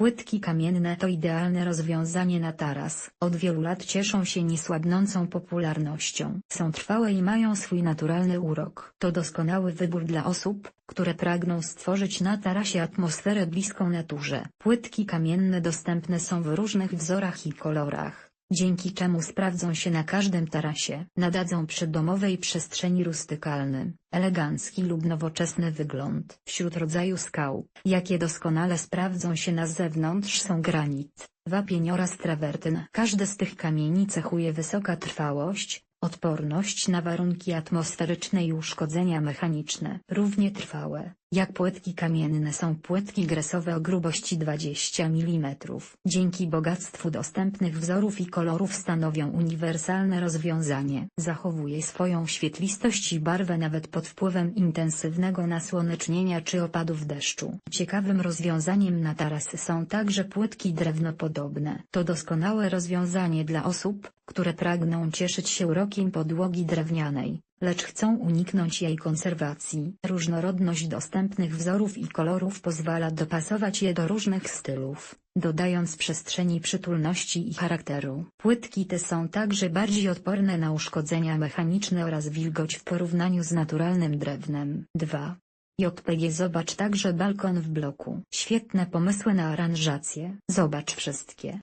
Płytki kamienne to idealne rozwiązanie na taras. Od wielu lat cieszą się niesłabnącą popularnością. Są trwałe i mają swój naturalny urok. To doskonały wybór dla osób, które pragną stworzyć na tarasie atmosferę bliską naturze. Płytki kamienne dostępne są w różnych wzorach i kolorach dzięki czemu sprawdzą się na każdym tarasie. Nadadzą przydomowej przestrzeni rustykalny, elegancki lub nowoczesny wygląd. Wśród rodzaju skał, jakie doskonale sprawdzą się na zewnątrz są granit, wapień oraz trawertyn. Każdy z tych kamieni cechuje wysoka trwałość, odporność na warunki atmosferyczne i uszkodzenia mechaniczne. Równie trwałe, jak płytki kamienne są płytki gresowe o grubości 20 mm. Dzięki bogactwu dostępnych wzorów i kolorów stanowią uniwersalne rozwiązanie. Zachowuje swoją świetlistość i barwę nawet pod wpływem intensywnego nasłonecznienia czy opadów deszczu. Ciekawym rozwiązaniem na tarasy są także płytki drewnopodobne. To doskonałe rozwiązanie dla osób, które pragną cieszyć się urokiem podłogi drewnianej, lecz chcą uniknąć jej konserwacji. Różnorodność dostępnych wzorów i kolorów pozwala dopasować je do różnych stylów, dodając przestrzeni przytulności i charakteru. Płytki te są także bardziej odporne na uszkodzenia mechaniczne oraz wilgoć w porównaniu z naturalnym drewnem. 2. JPG Zobacz także balkon w bloku. Świetne pomysły na aranżację. Zobacz wszystkie